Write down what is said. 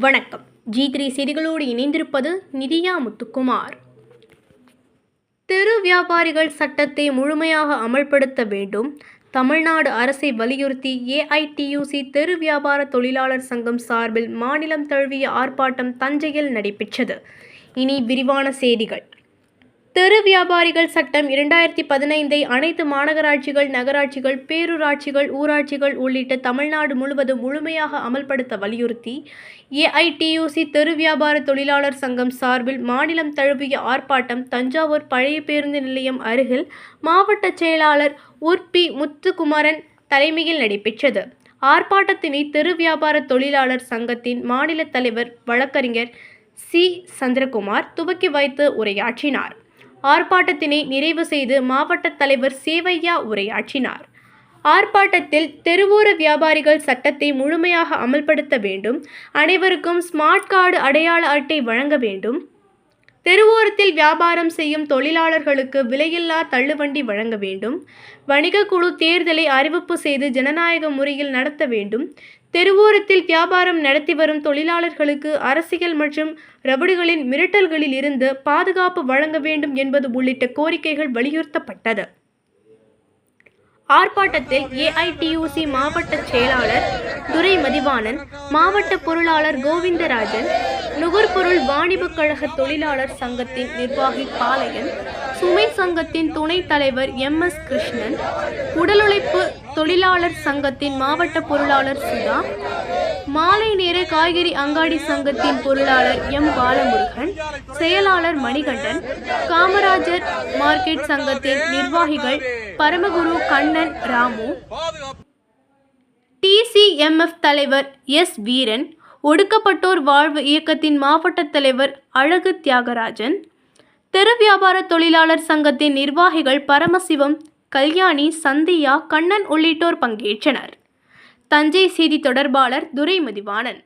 வணக்கம். G three செய்திகளோடு இணைந்திருப்பது நிதியா முத்துக்குமார். தெரு வியாபாரிகள் சட்டத்தை முழுமையாக அமல்படுத்த வேண்டும். தமிழ்நாடு அரசை வலியுறுத்தி ஏஐடியூசி தெரு வியாபார தொழிலாளர் சங்கம் சார்பில் மாநிலம் தழுவிய ஆர்ப்பாட்டம் தஞ்சையில் நடைபெற்றது. இனி விரிவான செய்திகள். தெரு வியாபாரிகள் சட்டம் இரண்டாயிரத்தி பதினைந்தை அனைத்து மாநகராட்சிகள் நகராட்சிகள் பேரூராட்சிகள் ஊராட்சிகள் உள்ளிட்ட தமிழ்நாடு முழுவதும் முழுமையாக அமல்படுத்த வலியுறுத்தி ஏஐடியூசி தெரு வியாபார தொழிலாளர் சங்கம் சார்பில் மாநிலம் தழுவிய ஆர்ப்பாட்டம் தஞ்சாவூர் பழைய பேருந்து நிலையம் அருகில் மாவட்ட செயலாளர் உர்பி முத்துக்குமரன் தலைமையில் நடைபெற்றது. ஆர்ப்பாட்டத்தினை தெரு வியாபார தொழிலாளர் சங்கத்தின் மாநில தலைவர் வழக்கறிஞர் சி. சந்திரகுமார் துவக்கி வைத்து உரையாற்றினார். ஆர்ப்பாட்டத்தினை நிறைவு செய்து மாவட்ட தலைவர் சேவையா உரையாற்றினார். ஆர்ப்பாட்டத்தில் தெருவோர வியாபாரிகள் சட்டத்தை முழுமையாக அமல்படுத்த வேண்டும். அனைவருக்கும் ஸ்மார்ட் கார்டு அடையாள அட்டை வழங்க வேண்டும். தெருவோரத்தில் வியாபாரம் செய்யும் தொழிலாளர்களுக்கு விலையில்லா தள்ளுவண்டி வழங்க வேண்டும். வணிக குழு தேர்தலை அறிவிப்பு செய்து ஜனநாயக முறையில் நடத்த வேண்டும். தெருவோரத்தில் வியாபாரம் நடத்தி வரும் தொழிலாளர்களுக்கு அரசியல் மற்றும் ரபடுகளின் மிரட்டல்களில் இருந்து பாதுகாப்பு வழங்க வேண்டும் என்பது உள்ளிட்ட கோரிக்கைகள் வலியுறுத்தப்பட்டது. ஆர்ப்பாட்டத்தில் ஏஐடியூசி மாவட்ட செயலாளர் துரை மதிவாணன் மாவட்ட பொருளாளர் கோவிந்தராஜன் நுகர்பொருள் வாணிபக் கழக தொழிலாளர் சங்கத்தின் நிர்வாகி பாளையன் சுமை சங்கத்தின் துணைத் தலைவர் எம் எஸ் கிருஷ்ணன் உடல் உழைப்பு தொழிலாளர் சங்கத்தின் மாவட்ட பொருளாளர் சுதா மாலை நேர காய்கறி அங்காடி சங்கத்தின் பொருளாளர் எம் பாலமுருகன் செயலாளர் மணிகண்டன் காமராஜர் மார்க்கெட் சங்கத்தின் நிர்வாகிகள் பரமகுரு கண்ணன் ராமு. டிசிஎம்எஃப் தலைவர் எஸ் வீரன் ஒடுக்கப்பட்டோர் வாழ்வு இயக்கத்தின் மாவட்ட தலைவர் அழகு தியாகராஜன் தெரு வியாபார தொழிலாளர் சங்கத்தின் நிர்வாகிகள் பரமசிவம் கல்யாணி சந்தியா கண்ணன் உள்ளிட்டோர் பங்கேற்றனர். தஞ்சை செய்தி தொடர்பாளர் துரைமதிவாணன்.